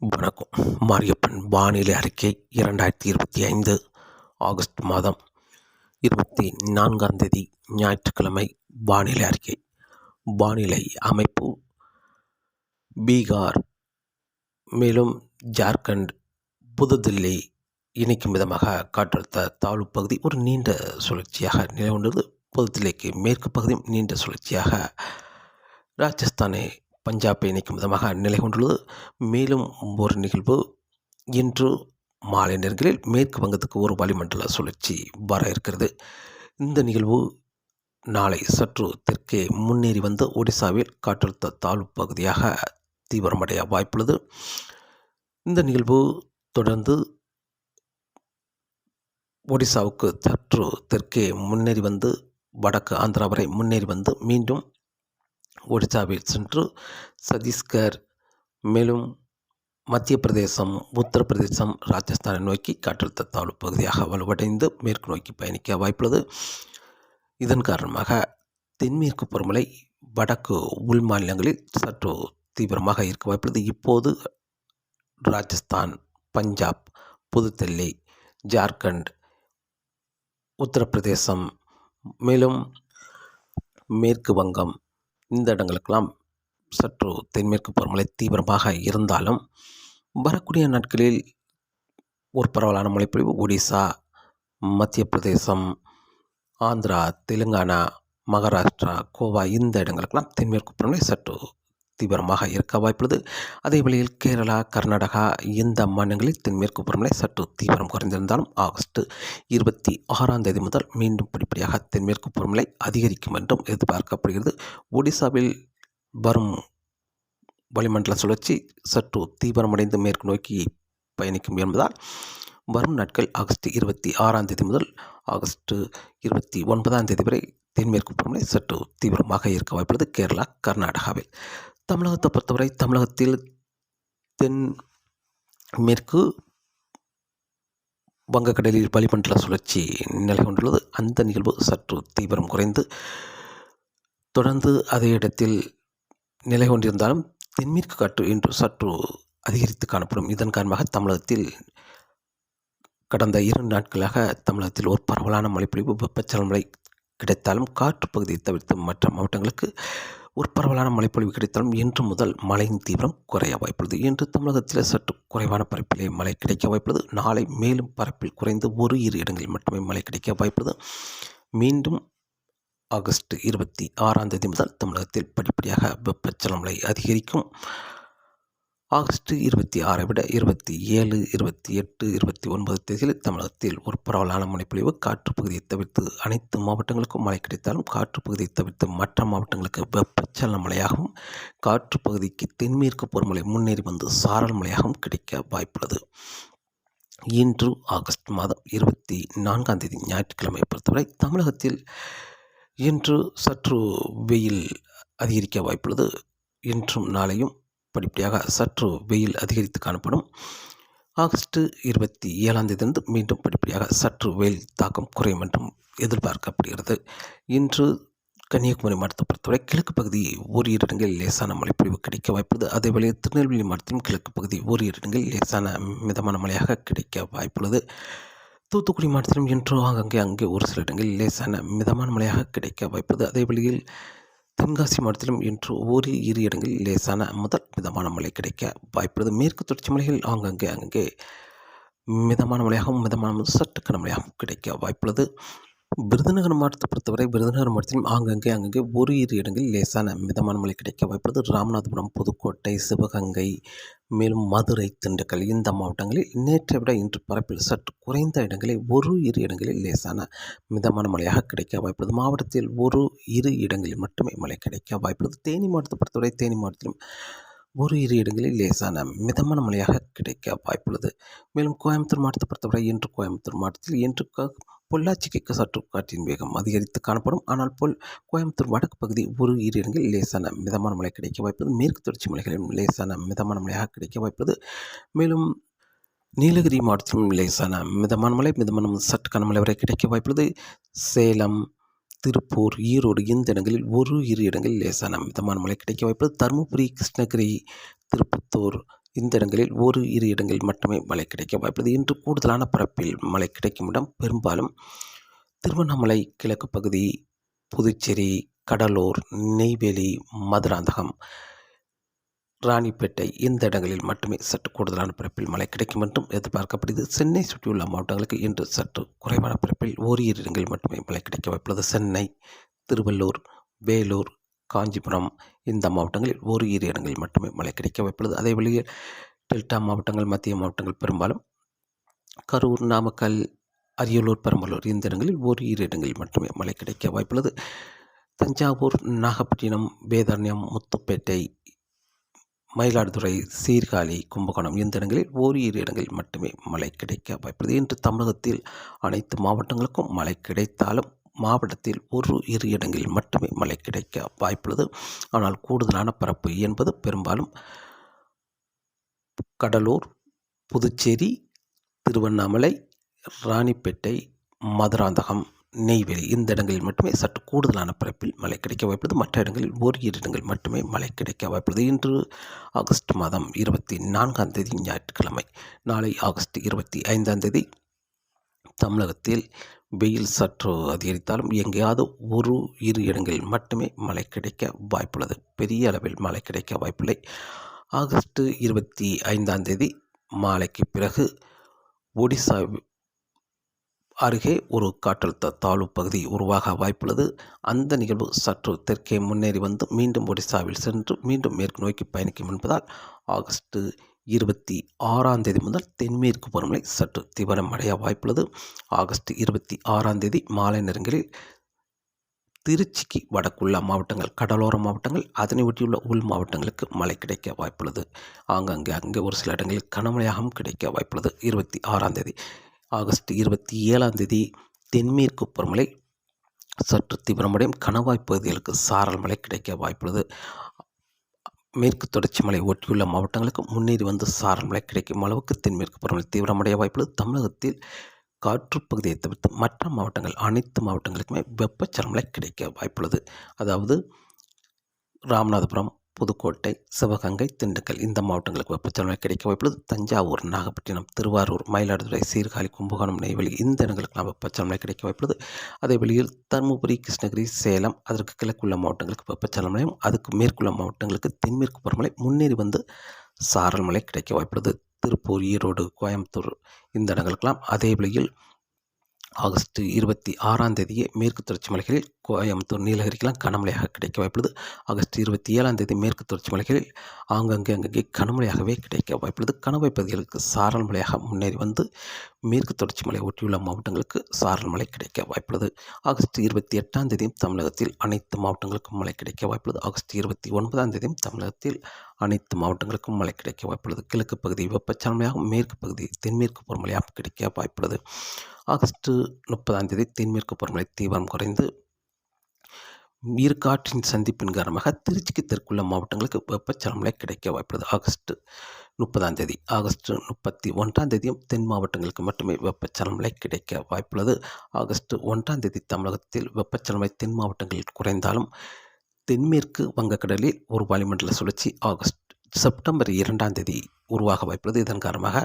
வணக்கம். மாரியப்பன் வானிலை அறிக்கை இரண்டாயிரத்தி இருபத்தி ஐந்து ஆகஸ்ட் மாதம் இருபத்தி நான்காம் தேதி ஞாயிற்றுக்கிழமை வானிலை அறிக்கை. வானிலை அமைப்பு பீகார் மேலும் ஜார்க்கண்ட் புதுதில்லி இணைக்கும் விதமாக காற்றழுத்த தாழ்வு பகுதி ஒரு நீண்ட சுழற்சியாக நிலை கொண்டது புதுதில்லிக்கு மேற்கு பகுதியும் நீண்ட சுழற்சியாக ராஜஸ்தானை பஞ்சாபை இணைக்கும் விதமாக நிலை கொண்டுள்ளது. மேலும் ஒரு நிகழ்வு இன்று மாலை நேரங்களில் மேற்கு வங்கத்துக்கு ஒரு வளிமண்டல சுழற்சி வர இருக்கிறது. இந்த நிகழ்வு நாளை சற்று தெற்கே முன்னேறி வந்து ஒடிசாவில் காற்றழுத்த தாழ்வு பகுதியாக தீவிரமடைய வாய்ப்புள்ளது. இந்த நிகழ்வு தொடர்ந்து ஒடிசாவுக்கு சற்று தெற்கே முன்னேறி வந்து வடக்கு ஆந்திரா வரை முன்னேறி வந்து மீண்டும் ஒடிசாவில் சென்று சத்தீஸ்கர் மேலும் மத்திய பிரதேசம் உத்தரப்பிரதேசம் ராஜஸ்தானை நோக்கி காற்றழுத்த தாழ்வு பகுதியாக வலுவடைந்து மேற்கு நோக்கி பயணிக்க வாய்ப்புள்ளது. இதன் காரணமாக தென்மேற்கு பருமலை வடக்கு உள் மாநிலங்களில் சற்று தீவிரமாக இருக்க வாய்ப்புள்ளது. இப்போது ராஜஸ்தான் பஞ்சாப் புதுதில்லி ஜார்க்கண்ட் உத்தரப்பிரதேசம் மேலும் மேற்கு வங்கம் இந்த இடங்களுக்கெல்லாம் சற்று தென்மேற்கு பருவமழை தீவிரமாக இருந்தாலும் வரக்கூடிய நாட்களில் ஒரு பரவலான மழைப்பொழிவு ஒடிசா மத்திய பிரதேசம் ஆந்திரா தெலுங்கானா மகாராஷ்டிரா கோவா இந்த இடங்களுக்கெல்லாம் தென்மேற்கு பருவமழை சற்று தீவிரமாக இருக்க வாய்ப்புள்ளது. அதே வேளையில் கேரளா கர்நாடகா இந்த மாநிலங்களில் தென்மேற்கு பருவமழை சற்று தீவிரம் குறைந்திருந்தாலும் ஆகஸ்ட் இருபத்தி ஆறாம் தேதி முதல் மீண்டும் படிப்படியாக தென்மேற்கு பருவமழை அதிகரிக்கும் என்றும் எதிர்பார்க்கப்படுகிறது. ஒடிசாவில் வரும் வளிமண்டல சுழற்சி சற்று தீவிரமடைந்து மேற்கு நோக்கி பயணிக்கும் என்பதால் வரும் நாட்கள் ஆகஸ்ட் இருபத்தி ஆறாம் தேதி முதல் ஆகஸ்ட் இருபத்தி ஒன்பதாம் தேதி வரை தென்மேற்கு பருவமழை சற்று தீவிரமாக இருக்க வாய்ப்புள்ளது. கேரளா கர்நாடகாவில் தமிழகத்தை பொறுத்தவரை தமிழகத்தில் தென் மேற்கு வங்கக்கடலில் வளிமண்டல சுழற்சி நிலை கொண்டுள்ளது. அந்த நிகழ்வு சற்று தீவிரம் குறைந்து தொடர்ந்து அதே இடத்தில் நிலை கொண்டிருந்தாலும் தென்மேற்கு காற்று இன்று சற்று அதிகரித்து காணப்படும். இதன் காரணமாக தமிழகத்தில் கடந்த இரண்டு நாட்களாக தமிழகத்தில் ஒரு பரவலான மழைப்பொழிவு வெப்பச்சலன மழை கிடைத்தாலும் காற்று பகுதியை தவிர்த்து மற்ற மாவட்டங்களுக்கு ஒரு பரவலான மழைப்பொழிவு கிடைத்தாலும் இன்று முதல் மழையின் தீவிரம் குறைய வாய்ப்புள்ளது. இன்று தமிழகத்தில் சற்று குறைவான பரப்பிலே மழை கிடைக்க வாய்ப்புள்ளது. நாளை மேலும் பரப்பில் குறைந்து ஒரு இரு இடங்களில் மட்டுமே மழை கிடைக்க வாய்ப்புள்ளது. மீண்டும் ஆகஸ்ட் இருபத்தி ஆறாம் தேதி முதல் தமிழகத்தில் படிப்படியாக வெப்பச்சலமலை அதிகரிக்கும். ஆகஸ்ட் இருபத்தி ஆறை விட இருபத்தி ஏழு இருபத்தி எட்டு இருபத்தி ஒன்பது தேதியில் தமிழகத்தில் ஒரு பரவலான மழைப்பொழிவு காற்று பகுதியை தவிர்த்து அனைத்து மாவட்டங்களுக்கும் மழை கிடைத்தாலும் காற்று பகுதியை தவிர்த்து மற்ற மாவட்டங்களுக்கு வெப்பச்சலன மழையாகவும் காற்று பகுதிக்கு தென்மேற்கு பருவமழை முன்னேறி வந்து சாரல் மழையாகவும் கிடைக்க வாய்ப்புள்ளது. இன்று ஆகஸ்ட் மாதம் இருபத்தி நான்காம் தேதி ஞாயிற்றுக்கிழமை பொறுத்தவரை தமிழகத்தில் இன்று சற்று வெயில் அதிகரிக்க வாய்ப்புள்ளது. இன்றும் நாளையும் படிப்படியாக சற்று வெயில் அதிகரித்து காணப்படும். ஆகஸ்ட் இருபத்தி ஏழாம் தேதியிலிருந்து மீண்டும் படிப்படியாக சற்று வெயில் தாக்கம் குறையும் என்றும் எதிர்பார்க்கப்படுகிறது. இன்று கன்னியாகுமரி மாவட்டத்தை பொறுத்தவரை கிழக்கு பகுதி ஓரிரு இடங்களில் லேசான மழைப்பொழிவு கிடைக்க வாய்ப்புள்ளது. அதேவேளை திருநெல்வேலி மாவட்டத்தின் கிழக்கு பகுதி ஓரிரு இடங்களில் லேசான மிதமான மழையாக கிடைக்க வாய்ப்புள்ளது. தூத்துக்குடி மாவட்டத்திலும் இன்று ஆங்கங்கே அங்கே ஒரு சில இடங்களில் லேசான மிதமான மழையாக கிடைக்க வாய்ப்புள்ளது. அதே வழியில் தென்காசி மாவட்டத்திலும் இன்று ஒரு இரு இடங்களில் லேசான முதல் மிதமான மழை கிடைக்க வாய்ப்புள்ளது. மேற்கு தொடர்ச்சி மலையில் ஆங்கங்கே அங்கே மிதமான மழையாகவும் மிதமான சற்று கனமழையாகவும் கிடைக்க வாய்ப்புள்ளது. விருதுநகர் மாவட்டத்தை பொறுத்தவரை விருதுநகர் மாவட்டத்திலும் ஆங்கங்கே அங்கங்கே ஒரு இரு இடங்களில் லேசான மிதமான மழை கிடைக்க வாய்ப்புள்ளது. ராமநாதபுரம் புதுக்கோட்டை சிவகங்கை மேலும் மதுரை திண்டுக்கல் இந்த மாவட்டங்களில் நேற்றை விட இன்று பரப்பில் சற்று குறைந்த இடங்களில் ஒரு இரு இடங்களில் லேசான மிதமான மழையாக கிடைக்க வாய்ப்புள்ளது. மாவட்டத்தில் ஒரு இரு இடங்களில் மட்டுமே மழை கிடைக்க வாய்ப்புள்ளது. தேனி மாவட்டத்தை பொறுத்தவரை தேனி மாவட்டத்திலும் ஒரு இரு இடங்களில் லேசான மிதமான மழையாக கிடைக்க வாய்ப்புள்ளது. மேலும் கோயம்புத்தூர் மாவட்டத்தை பொறுத்தவரை இன்று கோயம்புத்தூர் மாவட்டத்தில் இன்று பொள்ளாச்சிக்கு சற்று காற்றின் வேகம் அதிகரித்து காணப்படும். ஆனால் போல் கோயம்புத்தூர் வடக்கு பகுதி ஒரு இரு இடங்களில் லேசான மிதமான மழை கிடைக்க வாய்ப்பது மேற்கு தொடர்ச்சி மலைகளிலும் லேசான மிதமான மழையாக கிடைக்க வாய்ப்பது. மேலும் நீலகிரி மாவட்டத்திலும் லேசான மிதமான மழை மிதமான சற்று கனமழை வரை கிடைக்க வாய்ப்புள்ளது. சேலம் திருப்பூர் ஈரோடு இந்த இடங்களில் ஒரு இரு இடங்களில் லேசான மிதமான மழை கிடைக்க வாய்ப்பது தருமபுரி கிருஷ்ணகிரி திருப்பத்தூர் இந்த இடங்களில் ஒரு இரு இடங்களில் மட்டுமே மழை கிடைக்க வாய்ப்புள்ளது. இன்று கூடுதலான பரப்பில் மழை கிடைக்கும் இடம் பெரும்பாலும் திருவண்ணாமலை கிழக்கு பகுதி புதுச்சேரி கடலூர் நெய்வேலி மதுராந்தகம் ராணிப்பேட்டை இந்த இடங்களில் மட்டுமே சற்று கூடுதலான பரப்பில் மழை கிடைக்கும் என்றும் எதிர்பார்க்கப்படுகிறது. சென்னை சுற்றியுள்ள மாவட்டங்களுக்கு இன்று சற்று குறைவான பிறப்பில் ஓரிரு இடங்களில் மட்டுமே மழை கிடைக்க வாய்ப்புள்ளது. சென்னை திருவள்ளூர் வேலூர் காஞ்சிபுரம் இந்த மாவட்டங்களில் ஒரு இரு இடங்களில் மட்டுமே மழை கிடைக்க வாய்ப்புள்ளது. அதே வழியில் டெல்டா மாவட்டங்கள் மத்திய மாவட்டங்கள் பெரும்பாலும் கரூர் நாமக்கல் அரியலூர் பெரம்பலூர் இந்த இடங்களில் ஒரு இரு இடங்களில் மட்டுமே மழை கிடைக்க வாய்ப்புள்ளது. தஞ்சாவூர் நாகப்பட்டினம் வேதாரண்யம் முத்துப்பேட்டை மயிலாடுதுறை சீர்காழி கும்பகோணம் இந்த இடங்களில் ஓரிரு இடங்களில் மட்டுமே மழை கிடைக்க வாய்ப்புள்ளது. இன்று தமிழகத்தில் அனைத்து மாவட்டங்களுக்கும் மழை கிடைத்தாலும் மாவட்டத்தில் ஒரு இரு இடங்களில் மட்டுமே மழை கிடைக்க வாய்ப்புள்ளது. ஆனால் கூடுதலான பரப்பு என்பது பெரும்பாலும் கடலூர் புதுச்சேரி திருவண்ணாமலை ராணிப்பேட்டை மதுராந்தகம் நெய்வேலி இந்த இடங்களில் மட்டுமே சற்று கூடுதலான பரப்பில் மழை கிடைக்க வாய்ப்புள்ளது. மற்ற இடங்களில் ஒரு இரு இடங்கள் மட்டுமே மழை கிடைக்க வாய்ப்புள்ளது. இன்று ஆகஸ்ட் மாதம் இருபத்தி நான்காம் தேதி ஞாயிற்றுக்கிழமை நாளை ஆகஸ்ட் இருபத்தி ஐந்தாம் தேதி தமிழகத்தில் வெயில் சற்று அதிகரித்தாலும் எங்கேயாவது ஒரு இரு இடங்களில் மட்டுமே மழை கிடைக்க வாய்ப்புள்ளது. பெரிய அளவில் மழை கிடைக்க வாய்ப்பில்லை. ஆகஸ்ட் இருபத்தி ஐந்தாம் தேதி மாலைக்கு பிறகு ஒடிசா அருகே ஒரு காற்றழுத்த தாழ்வு பகுதி உருவாக வாய்ப்புள்ளது. அந்த நிகழ்வு சற்று தெற்கே முன்னேறி வந்து மீண்டும் ஒடிசாவில் சென்று மீண்டும் மேற்கு நோக்கி பயணிக்கும் என்பதால் ஆகஸ்ட் இருபத்தி ஆறாம் தேதி முதல் தென்மேற்கு பருவமழை சற்று தீவிரம் அடைய வாய்ப்புள்ளது. ஆகஸ்ட் இருபத்தி ஆறாம் தேதி மாலை நேரங்களில் திருச்சிக்கு வடக்குள்ள மாவட்டங்கள் கடலோர மாவட்டங்கள் அதனை ஒட்டியுள்ள உள் மாவட்டங்களுக்கு மழை கிடைக்க வாய்ப்புள்ளது. ஆங்காங்கே அங்கே ஒரு சில இடங்களில் கனமழையாகவும் கிடைக்க வாய்ப்புள்ளது. இருபத்தி ஆறாம் தேதி ஆகஸ்ட் இருபத்தி ஏழாம் தேதி தென்மேற்கு பருவமழை சற்று தீவிரமடையும் கணவாய் பகுதிகளுக்கு சாரல் மழை கிடைக்க வாய்ப்புள்ளது. மேற்கு தொடர்ச்சி மலை ஒட்டியுள்ள மாவட்டங்களுக்கு முன்னேறி வந்து சாரல் மழை கிடைக்கும் அளவுக்கு தென்மேற்கு பருவமழை தீவிரமடைய வாய்ப்புள்ளது. தமிழகத்தில் காற்று பகுதியை தவிர்த்து மற்ற மாவட்டங்கள் அனைத்து மாவட்டங்களுக்குமே வெப்பச்சரமலை கிடைக்க வாய்ப்புள்ளது. அதாவது ராமநாதபுரம் புதுக்கோட்டை சிவகங்கை திண்டுக்கல் இந்த மாவட்டங்களுக்கு வெப்பச்சலனை கிடைக்க வாய்ப்புள்ளது தஞ்சாவூர் நாகப்பட்டினம் திருவாரூர் மயிலாடுதுறை சீர்காழி கும்பகோணம் நெய்வேலி இந்த இடங்களுக்கெல்லாம் வெப்பச்சலனை கிடைக்க வாய்ப்புள்ளது அதே வழியில் தருமபுரி கிருஷ்ணகிரி சேலம் அதற்கு கிழக்குள்ள மாவட்டங்களுக்கு வெப்பச்சலமலையும் அதுக்கு மேற்குள்ள மாவட்டங்களுக்கு தென்மேற்கு பருவமழை முன்னேறி வந்து சாரல் மழை கிடைக்க வாய்ப்புள்ளது திருப்பூர் ஈரோடு கோயம்புத்தூர் இந்த இடங்களுக்கெல்லாம் அதே வழியில் ஆகஸ்ட் இருபத்தி ஆறாம் தேதியே மேற்கு தொடர்ச்சி மலைகளில் கோயம்புத்தூர் நீலகிரிக்கெல்லாம் கனமழையாக கிடைக்க வாய்ப்புள்ளது. ஆகஸ்ட் இருபத்தி ஏழாம் தேதி மேற்கு தொடர்ச்சி மலைகளில் ஆங்கங்கே அங்கங்கே கனமழையாகவே கிடைக்க வாய்ப்புள்ளது. கணவாய் பகுதிகளுக்கு சாரல் மழையாக முன்னேறி வந்து மேற்கு தொடர்ச்சி மலை ஒட்டியுள்ள மாவட்டங்களுக்கு சாரல் மழை கிடைக்க வாய்ப்புள்ளது. ஆகஸ்ட் இருபத்தி எட்டாம் தேதியும் தமிழகத்தில் அனைத்து மாவட்டங்களுக்கும் மழை கிடைக்க வாய்ப்புள்ளது. ஆகஸ்ட் இருபத்தி ஒன்பதாம் தேதியும் தமிழகத்தில் அனைத்து மாவட்டங்களுக்கும் மழை கிடைக்க வாய்ப்புள்ளது. கிழக்கு பகுதி வெப்பச்சலமையாகவும் மேற்கு பகுதி தென்மேற்கு பருவமழையாகவும் கிடைக்க வாய்ப்புள்ளது. ஆகஸ்ட் முப்பதாம் தேதி தென்மேற்கு பருவமழை தீவிரம் குறைந்து ஈர்காற்றின் சந்திப்பின் காரணமாக திருச்சிக்கு தெற்குள்ள மாவட்டங்களுக்கு வெப்பச்சலமலை கிடைக்க வாய்ப்புள்ளது. ஆகஸ்ட் முப்பதாம் தேதி ஆகஸ்ட் முப்பத்தி ஒன்றாம் தேதியும் தென் மாவட்டங்களுக்கு மட்டுமே வெப்பச்சலமலை கிடைக்க வாய்ப்புள்ளது. ஆகஸ்ட் ஒன்றாம் தேதி தமிழகத்தில் வெப்பச்சலமலை தென் மாவட்டங்களில் குறைந்தாலும் தென்மேற்கு வங்கக்கடலில் ஒரு வளிமண்டல சுழற்சி ஆகஸ்ட் செப்டம்பர் இரண்டாம் தேதி உருவாக வாய்ப்புள்ளது. இதன் காரணமாக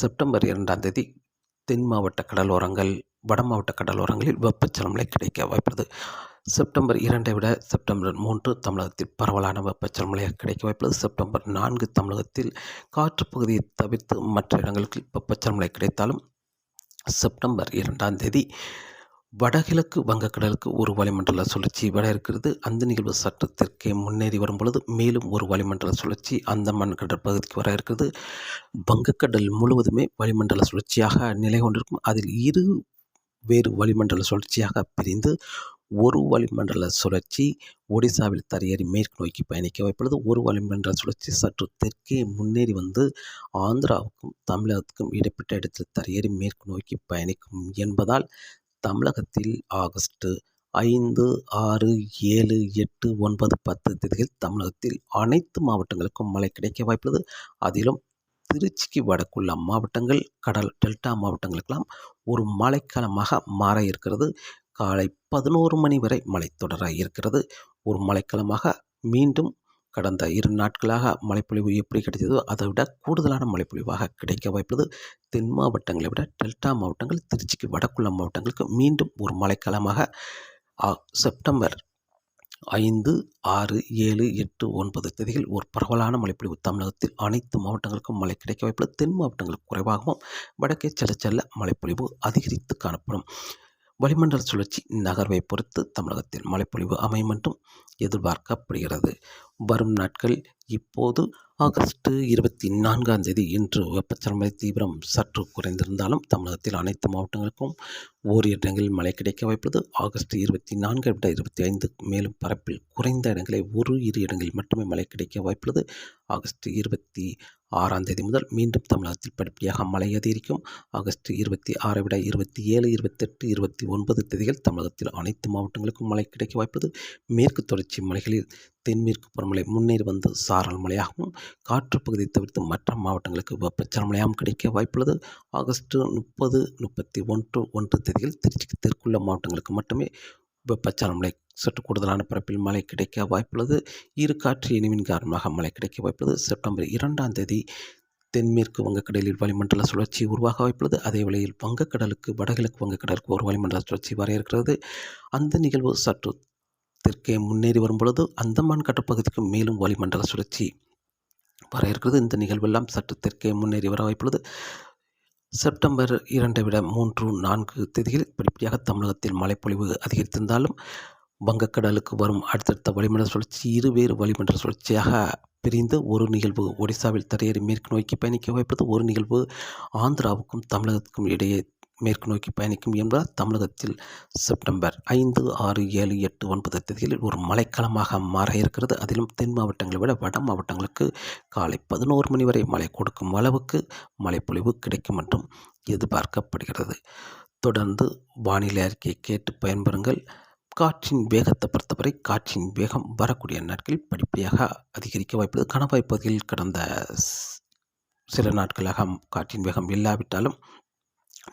செப்டம்பர் இரண்டாம் தேதி தென் மாவட்ட கடலோரங்கள் வட மாவட்ட கடலோரங்களில் வெப்பச்சலமலை கிடைக்க வாய்ப்புள்ளது. செப்டம்பர் இரண்டை விட செப்டம்பர் மூன்று தமிழகத்தில் பரவலான வெப்பச்சலமலையாக கிடைக்க வாய்ப்புள்ளது. செப்டம்பர் நான்கு தமிழகத்தில் காற்று பகுதியை தவிர்த்து மற்ற இடங்களுக்கு வெப்பச்சலமலை கிடைத்தாலும் செப்டம்பர் இரண்டாம் தேதி வடகிழக்கு வங்கக்கடலுக்கு ஒரு வளிமண்டல சுழற்சி வர இருக்கிறது. அந்த நிகழ்வு சற்று தெற்கே முன்னேறி வரும் பொழுது மேலும் ஒரு வளிமண்டல சுழற்சி அந்தமான் கடற்பகுதிக்கு வர இருக்கிறது. வங்கக்கடல் முழுவதுமே வளிமண்டல சுழற்சியாக நிலை கொண்டிருக்கும். அதில் இரு வேறு வளிமண்டல சுழற்சியாக பிரிந்து ஒரு வளிமண்டல சுழற்சி ஒடிசாவில் தரையேறி மேற்கு நோக்கி பயணிக்க வாய்ப்புள்ளது ஒரு வளிமண்டல சுழற்சி சற்று தெற்கே முன்னேறி வந்து ஆந்திராவுக்கும் தமிழகத்துக்கும் இடைப்பட்ட இடத்தில் தரையேறி மேற்கு நோக்கி பயணிக்கும் என்பதால் தமிழகத்தில் ஆகஸ்ட் ஐந்து ஆறு ஏழு எட்டு ஒன்பது பத்து தேதிகள் தமிழகத்தில் அனைத்து மாவட்டங்களுக்கும் மழை கிடைக்க வாய்ப்புள்ளது. அதிலும் திருச்சிக்கு வடக்குள்ள மாவட்டங்கள் கடல் டெல்டா மாவட்டங்களுக்கெல்லாம் ஒரு மழைக்காலமாக மாற இருக்கிறது. காலை பதினோரு மணி வரை மழை தொடர இருக்கிறது. ஒரு மழைக்காலமாக மீண்டும் கடந்த இரு நாட்களாக மழைப்பொழிவு எப்படி கிடைத்ததோ அதை விட கூடுதலான மழைப்பொழிவாக கிடைக்க வாய்ப்புள்ளது. தென் மாவட்டங்களை விட டெல்டா மாவட்டங்கள் திருச்சிக்கு வடக்குள்ள மாவட்டங்களுக்கு மீண்டும் ஒரு மழைக்காலமாக செப்டம்பர் ஐந்து ஆறு ஏழு எட்டு ஒன்பது தேதிகள் ஒரு பரவலான மழைப்பொழிவு தமிழகத்தில் அனைத்து மாவட்டங்களுக்கும் மழை கிடைக்க வாய்ப்புள்ளது. தென் மாவட்டங்களுக்கு குறைவாகவும் வடக்கே செல்ல செல்ல மழைப்பொழிவு அதிகரித்து காணப்படும். வளிமண்டல சுழற்சி நகர்வை பொறுத்து தமிழகத்தில் மழைப்பொழிவு அமையும் என்றும் எதிர்பார்க்கப்படுகிறது. வரும் நாட்கள் இப்போது ஆகஸ்ட் இருபத்தி நான்காம் தேதி. இன்று வெப்பச்சலமை தீவிரம் சற்று குறைந்திருந்தாலும் தமிழகத்தில் அனைத்து மாவட்டங்களுக்கும் ஓரிரு இடங்களில் மழை கிடைக்க வாய்ப்புள்ளது. ஆகஸ்ட் இருபத்தி நான்கை விட இருபத்தி ஐந்து மேலும் பரப்பில் குறைந்த இடங்களை ஒரு இரு இடங்களில் மட்டுமே மழை கிடைக்க வாய்ப்புள்ளது. ஆகஸ்ட் இருபத்தி ஆறாம் தேதி முதல் மீண்டும் தமிழகத்தில் படிப்படியாக மழை அதிகரிக்கும். ஆகஸ்ட் இருபத்தி ஆறை விட இருபத்தி ஏழு இருபத்தெட்டு இருபத்தி ஒன்பது தேதிகள் தமிழகத்தில் அனைத்து மாவட்டங்களுக்கும் மழை கிடைக்க வாய்ப்புள்ளது. மேற்கு தொடர்ச்சி மலைகளில் தென்மேற்கு பருவமழை முன்னேறி வந்து சாரல் மழையாகவும் காற்று பகுதியை தவிர்த்து மற்ற மாவட்டங்களுக்கு வெப்பச்சலன மழையாகவும் கிடைக்க வாய்ப்புள்ளது. ஆகஸ்ட் முப்பது முப்பத்தி ஒன்று ஒன்று தேதியில் திருச்சிக்கு தெற்குள்ள மாவட்டங்களுக்கு மட்டுமே வெப்பச்சலன மழை சற்று கூடுதலான பரப்பில் மழை கிடைக்க வாய்ப்புள்ளது. இரு காற்று இனிவின் காரணமாக மழை கிடைக்க வாய்ப்புள்ளது. செப்டம்பர் இரண்டாம் தேதி தென்மேற்கு வங்கக்கடலில் வளிமண்டல சுழற்சி உருவாக வாய்ப்புள்ளது. அதே வேளையில் வங்கக்கடலுக்கு வடகிழக்கு வங்கக்கடலுக்கு ஒரு வளிமண்டல சுழற்சி வர இருக்கிறது. அந்த நிகழ்வு சற்று தெற்கே முன்னேறி வரும் பொழுது அந்தமான் கடற்பகுதிக்கு மேலும் வளிமண்டல சுழற்சி வர இருக்கிறது. இந்த நிகழ்வெல்லாம் சற்று தெற்கே முன்னேறி வர வாய்ப்புள்ளது. செப்டம்பர் இரண்டை விட மூன்று நான்கு தேதியில் படிப்படியாக தமிழகத்தில் மழைப்பொழிவு அதிகரித்திருந்தாலும் வங்கக்கடலுக்கு வரும் அடுத்தடுத்த வளிமண்டல சுழற்சி இருவேறு வளிமண்டல சுழற்சியாக பிரிந்து ஒரு நிகழ்வு ஒடிசாவில் தரையேறி மேற்கு நோக்கி பயணிக்க வாய்ப்பது ஒரு நிகழ்வு ஆந்திராவுக்கும் தமிழகத்துக்கும் இடையே மேற்கு நோக்கி பயணிக்கும் என்பதால் தமிழகத்தில் செப்டம்பர் ஐந்து ஆறு ஏழு எட்டு ஒன்பது தேதிகளில் ஒரு மழைக்காலமாக மாற இருக்கிறது. அதிலும் தென் மாவட்டங்களை விட வட மாவட்டங்களுக்கு காலை பதினோரு மணி வரை மழை கொடுக்கும் அளவுக்கு மழைப்பொழிவு கிடைக்கும் என்றும் எதிர்பார்க்கப்படுகிறது. தொடர்ந்து வானிலை அறிக்கையை கேட்டு பயன்பெறுங்கள். காற்றின் வேகத்தை பொறுத்தவரை காற்றின் வேகம் வரக்கூடிய நாட்களில் படிப்படியாக அதிகரிக்க வாய்ப்புள்ளது. கணவாய் பகுதியில் கடந்த சில நாட்களாக காற்றின் வேகம் இல்லாவிட்டாலும்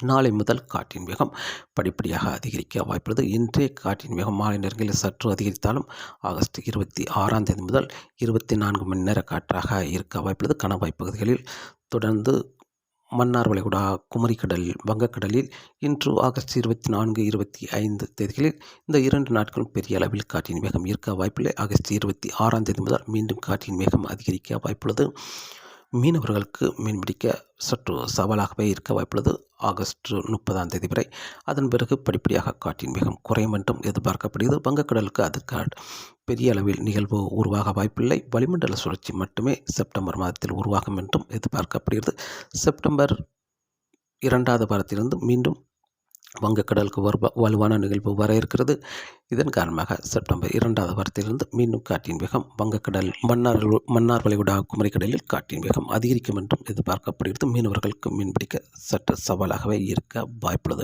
நாளை முதல் காற்றின் வேகம் படிப்படியாக அதிகரிக்க வாய்ப்புள்ளது. இன்றைய காற்றின் வேகம் மாலை நேரங்களில் சற்று அதிகரித்தாலும் ஆகஸ்ட் இருபத்தி ஆறாம் தேதி முதல் இருபத்தி நான்கு மணி நேர காற்றாக இருக்க வாய்ப்புள்ளது. கணவாய் பகுதிகளில் தொடர்ந்து மன்னார் வளைகுடா குமரிக்கடல் வங்கக்கடலில் இன்று ஆகஸ்ட் இருபத்தி நான்கு இருபத்தி ஐந்து தேதிகளில் இந்த இரண்டு நாட்களும் பெரிய அளவில் காற்றின் வேகம் இருக்க வாய்ப்பில்லை. ஆகஸ்ட் இருபத்தி ஆறாம் தேதி முதல் மீண்டும் காற்றின் வேகம் அதிகரிக்க வாய்ப்புள்ளது. மீனவர்களுக்கு மீன்பிடிக்க சற்று சவாலாகவே இருக்க வாய்ப்புள்ளது. ஆகஸ்ட் முப்பதாம் தேதி வரை அதன் பிறகு படிப்படியாக காற்றின் வேகம் குறையும் என்றும் எதிர்பார்க்கப்படுகிறது. வங்கக்கடலுக்கு அது பெரிய அளவில் நிகழ்வு உருவாக வாய்ப்பில்லை. வளிமண்டல சுழற்சி மட்டுமே செப்டம்பர் மாதத்தில் உருவாகும் என்றும் எதிர்பார்க்கப்படுகிறது. செப்டம்பர் இரண்டாவது வாரத்திலிருந்து மீண்டும் வங்கக்கடலுக்கு வரு வலுவான நிகழ்வு வர இருக்கிறது. இதன் காரணமாக செப்டம்பர் இரண்டாவது வாரத்திலிருந்து மீண்டும் காற்றின் வேகம் வங்கக்கடல் மன்னார் மன்னார் வளைகுடா குமரிக்கடலில் காற்றின் வேகம் அதிகரிக்கும் என்றும் எதிர்பார்க்கப்படுகிறது. மீனவர்களுக்கு மீன்பிடிக்க சற்று சவாலாகவே இருக்க வாய்ப்புள்ளது.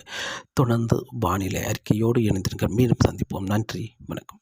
தொடர்ந்து வானிலை அறிக்கையோடு இணைந்திருங்கள். மீண்டும் சந்திப்போம். நன்றி. வணக்கம்.